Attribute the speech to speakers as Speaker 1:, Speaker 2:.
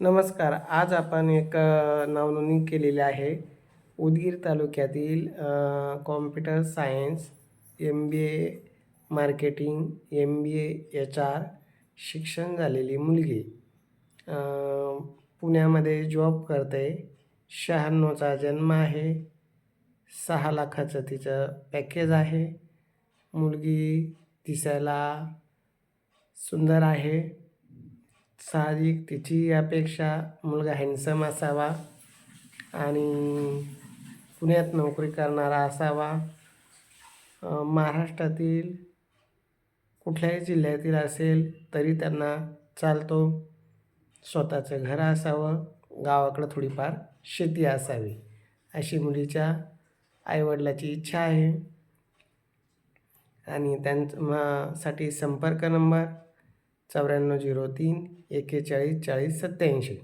Speaker 1: नमस्कार आज आपण एक नावनोंदणी केलेली आहे. उदगीर तालुक्यातील computer science M B A marketing M B A H R शिक्षण झालेली मुलगी पुण्यामध्ये जॉब करते. शहाण्णवचा जन्म आहे. सहा लाखाचं तिचं पॅकेज आहे. मुलगी दिसायला सुंदर आहे. साहजिक तिची अपेक्षा मुलगा हँडसम असावा आणि पुण्यात नोकरी करणारा असावा. महाराष्ट्रातील कुठल्याही जिल्ह्यातील असेल तरी त्यांना चालतो. स्वतःचं घर असावं गावाकडं थोडीफार शेती असावी अशी मुलीच्या आईवडिलाची इच्छा आहे. आणि त्यांचं संपर्क नंबर चौऱ्याण्णव झिरो तीन एक्केचाळीस चाळीस सत्याऐंशी